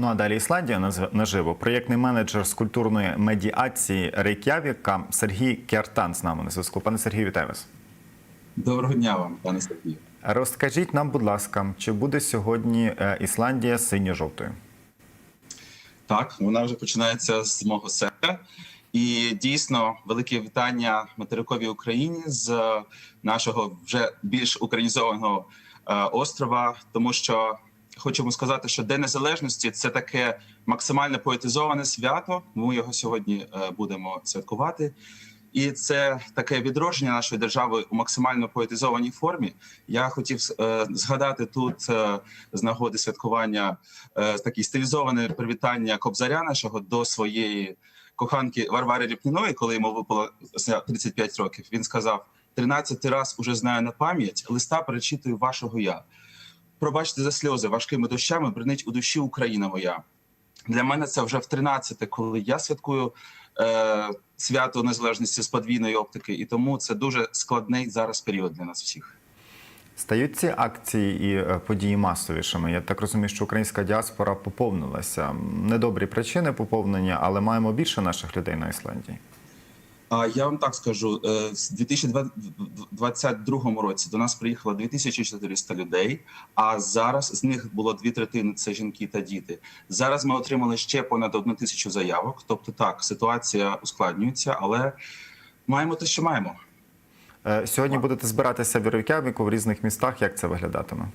Ну а далі Ісландія наживо. Проєктний менеджер з культурної медіації Рейк'явіка Сергій Кертан з нами на зв'язку. Пане Сергію, вітаю вас. Доброго дня вам, пане Сергію. Розкажіть нам, будь ласка, чи буде сьогодні е, Ісландія синьо-жовтою? Так, вона вже починається з мого серця. І дійсно велике вітання материковій Україні з нашого вже більш українізованого е, острова, тому що хочемо сказати, що День Незалежності це таке максимально поетизоване свято. Ми його сьогодні е, будемо святкувати. І це таке відродження нашої держави у максимально поетизованій формі. Я хотів е, згадати тут е, з нагоди святкування е, таке стилізоване привітання Кобзаря нашого до своєї коханки Варвари Ріпніної, коли йому випало 35 років. Він сказав: 13 раз уже знаю на пам'ять, листа перечитую вашого я. Пробачте за сльози важкими дощами бринить у душі Україна моя. Для мене це вже в 13-те, коли я святкую е, свято незалежності з подвійної оптики, і тому це дуже складний зараз період для нас всіх. Стають ці акції і е, події масовішими. Я так розумію, що українська діаспора поповнилася. Недобрі причини поповнення, але маємо більше наших людей на Ісландії. А я вам так скажу: е, з 2022 році до нас приїхало 2400 людей. А зараз з них було дві третини це жінки та діти. Зараз ми отримали ще понад одну тисячу заявок. Тобто, так ситуація ускладнюється, але маємо те, що маємо. Е, Сьогодні будете збиратися в в різних містах. Як це виглядатиме?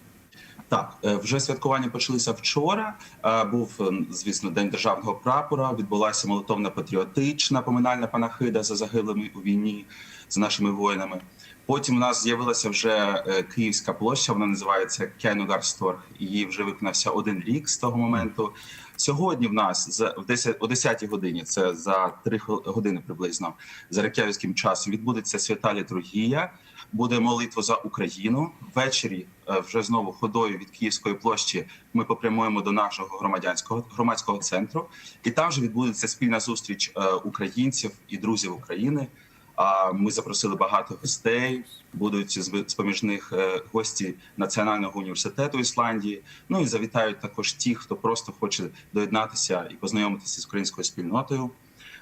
Так, е, вже святкування почалися вчора. Е, Був е, звісно день державного прапора. Відбулася молитовна патріотична поминальна панахида за загиблими у війні з нашими воїнами. Потім у нас з'явилася вже е, Київська площа. Вона називається Кяйнугарсторг. Її вже виконався один рік з того моменту. Сьогодні в нас в 10, о 10 годині, це за 3 години приблизно за рекявським часом. Відбудеться свята літургія. Буде молитва за Україну. Ввечері е, вже знову ходою від Київської площі. Ми попрямуємо до нашого громадянського громадського центру, і там же відбудеться спільна зустріч е, українців і друзів України. А ми запросили багато гостей. Будуть з поміж них е, гості Національного університету Ісландії. Ну і завітають також ті, хто просто хоче доєднатися і познайомитися з українською спільнотою.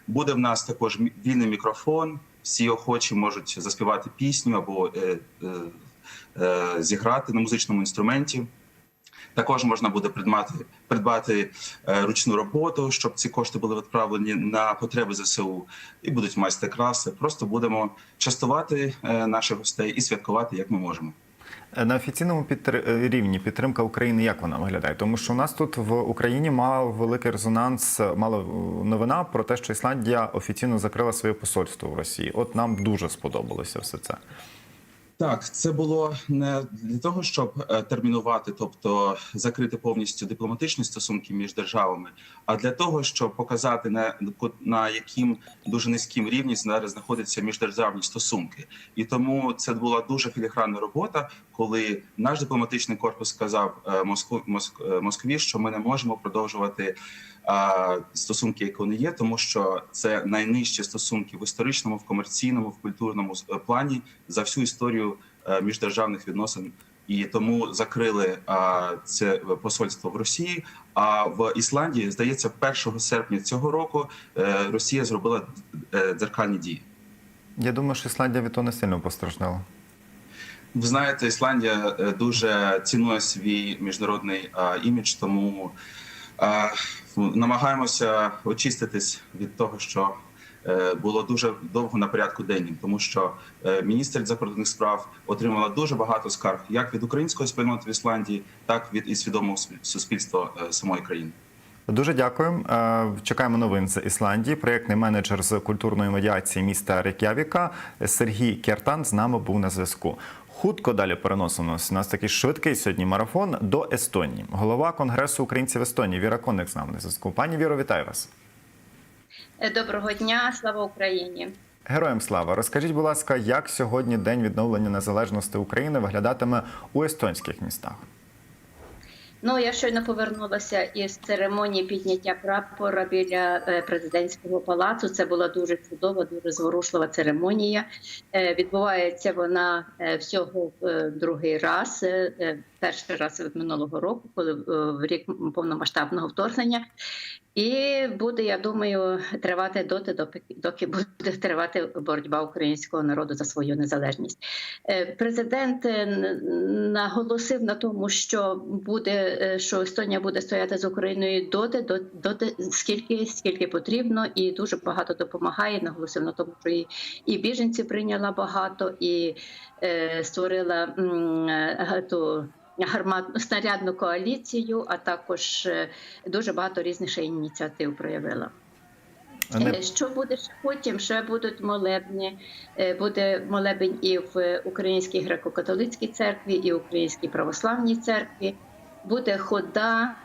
Буде в нас також вільний мікрофон. Всі охочі можуть заспівати пісню або е, е, е, зіграти на музичному інструменті. Також можна буде придбати, придбати е, ручну роботу, щоб ці кошти були відправлені на потреби ЗСУ, і будуть майстер-класи. Просто будемо частувати е, наших гостей і святкувати, як ми можемо. Е, На офіційному рівні підтримка України як вона виглядає? Тому що у нас тут в Україні мав великий резонанс, мала новина про те, що Ісландія офіційно закрила своє посольство в Росії. От нам дуже сподобалося все це. Так, це було не для того, щоб е, термінувати, тобто закрити повністю дипломатичні стосунки між державами, а для того, щоб показати на, на яким дуже низьким рівні зараз знаходяться міждержавні стосунки. І тому це була дуже філігранна робота, коли наш дипломатичний корпус сказав е, Москву Моск, е, Москві, що ми не можемо продовжувати стосунки, які вони є, тому що це найнижчі стосунки в історичному, в комерційному, в культурному е, плані за всю історію е, міждержавних відносин. І тому закрили а, це посольство в Росії. А в Ісландії здається, 1 серпня цього року е, Росія зробила е, дзеркальні дії. Я думаю, що Ісландія від того не сильно постраждала. Ви знаєте, Ісландія дуже цінує свій міжнародний а, імідж, тому намагаємося очиститись від того, що е, було дуже довго на порядку деннім, тому що е, міністр закордонних справ отримала дуже багато скарг як від української спільноти в Ісландії, так від і свідомого суспільства е, самої країни. Дуже дякую. Е, Чекаємо новин з Ісландії. Проєктний менеджер з культурної медіації міста Рейк'явіка Сергій Кертан з нами був на зв'язку. Хутко далі переносимося. У нас такий швидкий сьогодні марафон до Естонії. Голова Конгресу українців Естонії Віра Коник з нами на зв'язку. Пані Віро, вітаю вас. Е, Доброго дня, слава Україні. Героям слава. Розкажіть, будь ласка, як сьогодні день відновлення незалежності України виглядатиме у естонських містах? Ну я щойно повернулася із церемонії підняття прапора біля е, президентського палацу. Це була дуже чудова, дуже зворушлива церемонія. Е, Відбувається вона е, всього другий раз. Перший раз від минулого року, коли в рік повномасштабного вторгнення. І буде, я думаю, тривати доти, доки, буде тривати боротьба українського народу за свою незалежність. Е, Президент е, наголосив на тому, що буде е, що Естонія буде стояти з Україною доти, до- доти скільки скільки потрібно, і дуже багато допомагає. Наголосив на тому, що і, і біженців прийняла багато, і е, створила ту гарматну снарядну коаліцію, а також е, дуже багато різних ще ініціатив проявила. Не- Е, Що буде ще потім? Ще будуть молебні. Е, Буде молебень і в Українській греко-католицькій церкві, і в Українській православній церкві. Буде хода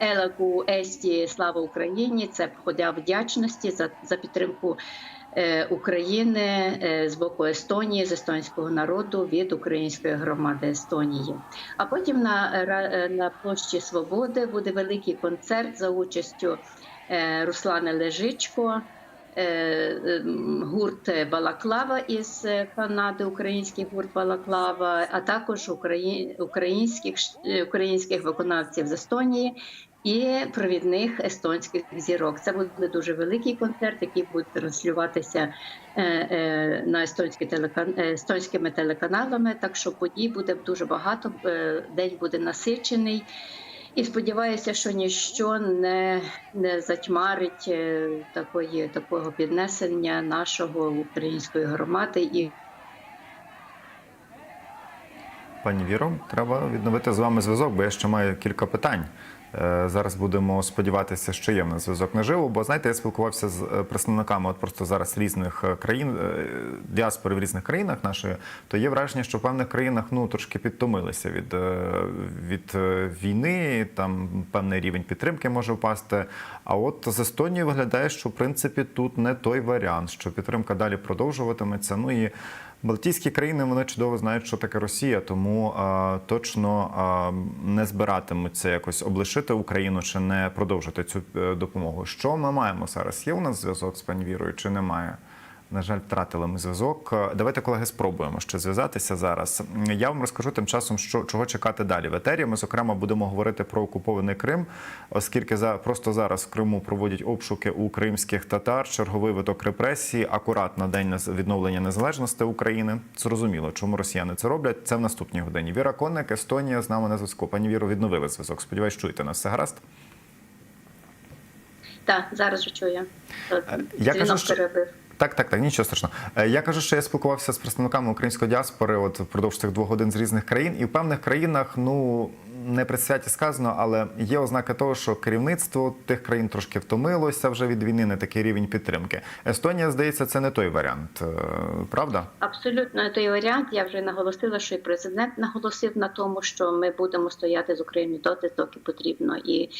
Елагу Есті Слава Україні. Це хода вдячності за, за підтримку України е, з боку Естонії, з естонського народу від української громади Естонії. А потім на, е, на площі Свободи буде великий концерт за участю е, Руслани Лежичко, е, гурт Балаклава із е, Канади, український гурт Балаклава, а також українських е, українських виконавців з Естонії. І провідних естонських зірок. Це буде дуже великий концерт, який буде транслюватися е, е, на естонські телекан... е, естонськими телеканалами. Так що подій буде дуже багато. е, День буде насичений. І сподіваюся, що ніщо не, не затьмарить е, такої, такого піднесення нашого української громади і Пані Віро, треба відновити з вами зв'язок, бо я ще маю кілька питань. Е, Зараз будемо сподіватися, що є в нас зв'язок наживо. Бо знаєте, я спілкувався з е, представниками от просто зараз різних е, країн, діаспори в різних країнах нашої, то є враження, що в певних країнах ну трошки підтомилися від, від війни, там певний рівень підтримки може впасти. А от з Естонією виглядає, що в принципі тут не той варіант, що підтримка далі продовжуватиметься. Ну і Балтійські країни вони чудово знають, що таке Росія, тому а, точно а, не збиратимуться якось облишити Україну чи не продовжити цю е, допомогу. Що ми маємо зараз? Є у нас зв'язок з пані Вірою чи немає? На жаль, втратили ми зв'язок. Е, Давайте, колеги, спробуємо ще зв'язатися зараз. Я вам розкажу тим часом, що чого чекати далі. В етері ми зокрема будемо говорити про окупований Крим, оскільки за просто зараз в Криму проводять обшуки у кримських татар, черговий виток репресії, акурат на день відновлення незалежності України. Зрозуміло, чому росіяни це роблять. Це в наступній годині. Віра Конник, Естонія з нами на зв'язку. Пані Віро, відновили зв'язок. Сподіваюсь, чуєте нас. Все гаразд? так, зараз вже чую. Я Дзвінок кажу, що- перебив. Так, так, так, нічого страшного. Е, Я кажу, що я спілкувався з представниками української діаспори от впродовж цих двох годин з різних країн, і в певних країнах, ну не при святі сказано, але є ознаки того, що керівництво тих країн трошки втомилося вже від війни, не такий рівень підтримки. Естонія, здається, це не той варіант, е, правда? Абсолютно той варіант. Я вже наголосила, що і президент наголосив на тому, що ми будемо стояти з Україною доти, доки потрібно. І